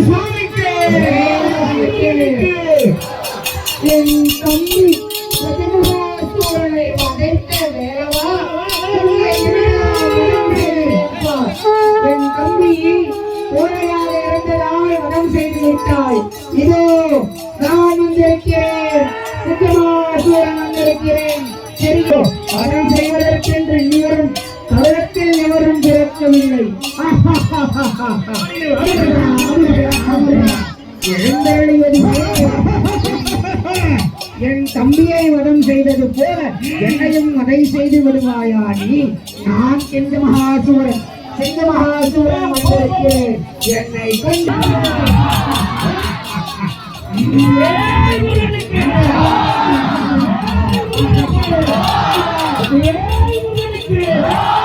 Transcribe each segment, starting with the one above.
சுவாமிக்கு என் தம்பி என் தம்பி கோழையாக இறந்ததால் வதம் செய்து விட்டாய் இதோ நான் வந்திருக்கிறேன் சித்தமாசூரன் வந்திருக்கிறேன் சரியோ வதம் செய்வதற்கென்று என் தம்பியை வதம் செய்தது போல என்னையும் வதை செய்து விடுவாயா நீ? நான் செந்த மகாசூரன். செந்த மகாசூரன் வந்திருக்கிறேன் என்னை கண்டு குழந்தையாய்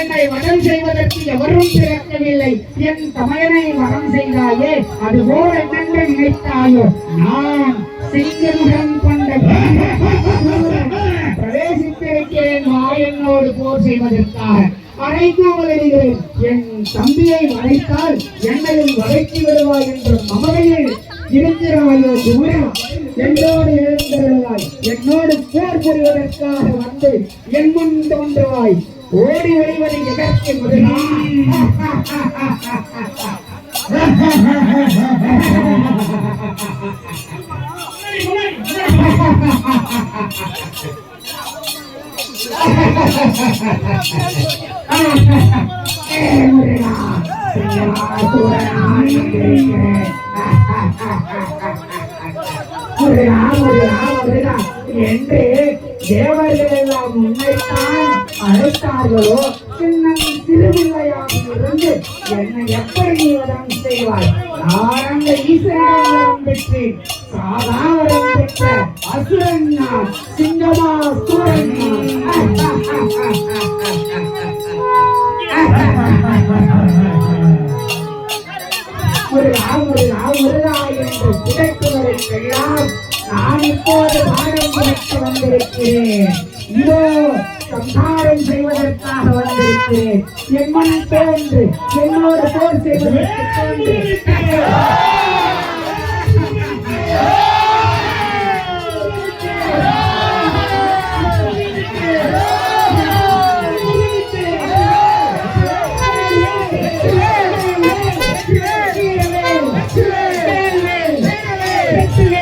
என்னை வரம் செய்வதற்கு எவரும் பிறக்கவில்லை. என் தமையனை வரம் செய்தாயே அது அதுபோல் என்னென்று நினைத்தாயோ? நான் சிங்கமுகம் கொண்ட வா என்னோடு போர் செய்வதற்காக அழைக்காமல் என் தம்பியை வளைத்தால் என்னையும் வளைத்து விடுவாய் என்ற மமதையில் இருக்கிறாயோ குமரா என்னோடு எழுந்திருந்தாய். என்னோடு போர் புரிவதற்காக வந்து என் முன் தோன்றுவாய். ஓடி ஒளிவது எதற்கு முதலா ஏ முருகா, சிங்கமாசூரனாய் வந்திருக்கிறேன். முருகா, என்று தேவர்கள் எல்லாம் உன்னைத்தான் அழைத்தார்களோ? சின்னம் திருவிழையாக இருந்து என்னை எப்படி நீ வரம் செய்வாய்? நான் அந்த ஈஸ்வரன் வரம் பெற்றேன். சாதா வரம் பெற்ற அசுரன் நான் சிங்கமா சூரன் முருகா ஒரு முருகா என்று புதைக்குவதற்கெல்லாம் நான் இப்போது பாடம் புரட்சி வந்திருக்கிறேன் இதோ சம்சாரம் செய்வதற்காக வந்திருக்கிறேன் என் மனம் தோன்று என்னோட போர் செய்வதற்கு தோன்று Thank you.